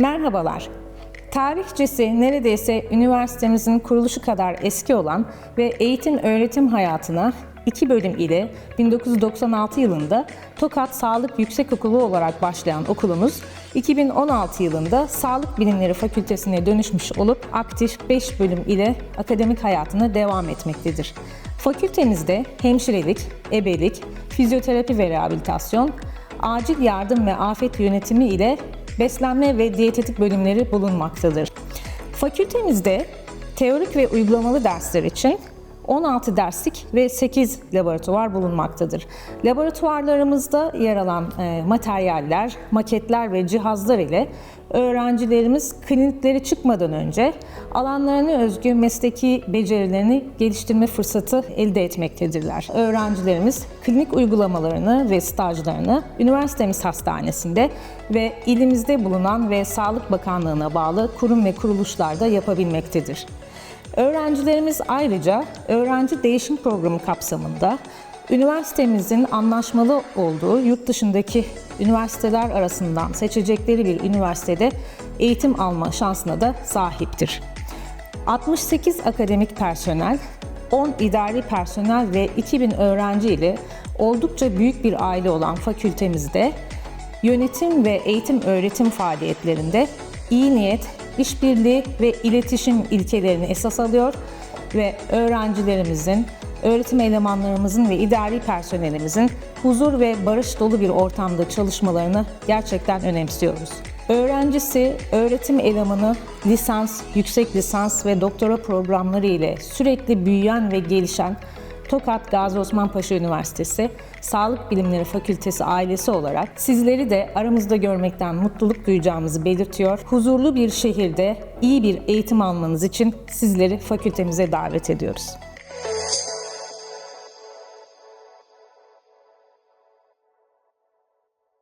Merhabalar. Tarihçesi neredeyse üniversitemizin kuruluşu kadar eski olan ve eğitim öğretim hayatına iki bölüm ile 1996 yılında Tokat Sağlık Yüksekokulu olarak başlayan okulumuz 2016 yılında Sağlık Bilimleri Fakültesine dönüşmüş olup aktif 5 bölüm ile akademik hayatına devam etmektedir. Fakültemizde hemşirelik, ebelik, fizyoterapi ve rehabilitasyon, acil yardım ve afet yönetimi ile beslenme ve diyetetik bölümleri bulunmaktadır. Fakültemizde teorik ve uygulamalı dersler için 16 derslik ve 8 laboratuvar bulunmaktadır. Laboratuvarlarımızda yer alan e, materyaller, maketler ve cihazlar ile öğrencilerimiz klinikleri çıkmadan önce alanlarına özgü mesleki becerilerini geliştirme fırsatı elde etmektedirler. Öğrencilerimiz klinik uygulamalarını ve stajlarını üniversitemiz hastanesinde ve ilimizde bulunan ve Sağlık Bakanlığı'na bağlı kurum ve kuruluşlarda yapabilmektedir. Öğrencilerimiz ayrıca öğrenci değişim programı kapsamında üniversitemizin anlaşmalı olduğu yurt dışındaki üniversiteler arasından seçecekleri bir üniversitede eğitim alma şansına da sahiptir. 68 akademik personel, 10 idari personel ve 2000 öğrenci ile oldukça büyük bir aile olan fakültemizde yönetim ve eğitim öğretim faaliyetlerinde iyi niyet, işbirliği ve iletişim ilkelerini esas alıyor ve öğrencilerimizin, öğretim elemanlarımızın ve idari personelimizin huzur ve barış dolu bir ortamda çalışmalarını gerçekten önemsiyoruz. Öğrencisi, öğretim elemanı, lisans, yüksek lisans ve doktora programları ile sürekli büyüyen ve gelişen Tokat Gazi Osman Paşa Üniversitesi Sağlık Bilimleri Fakültesi ailesi olarak sizleri de aramızda görmekten mutluluk duyacağımızı belirtiyor. Huzurlu bir şehirde iyi bir eğitim almanız için sizleri fakültemize davet ediyoruz.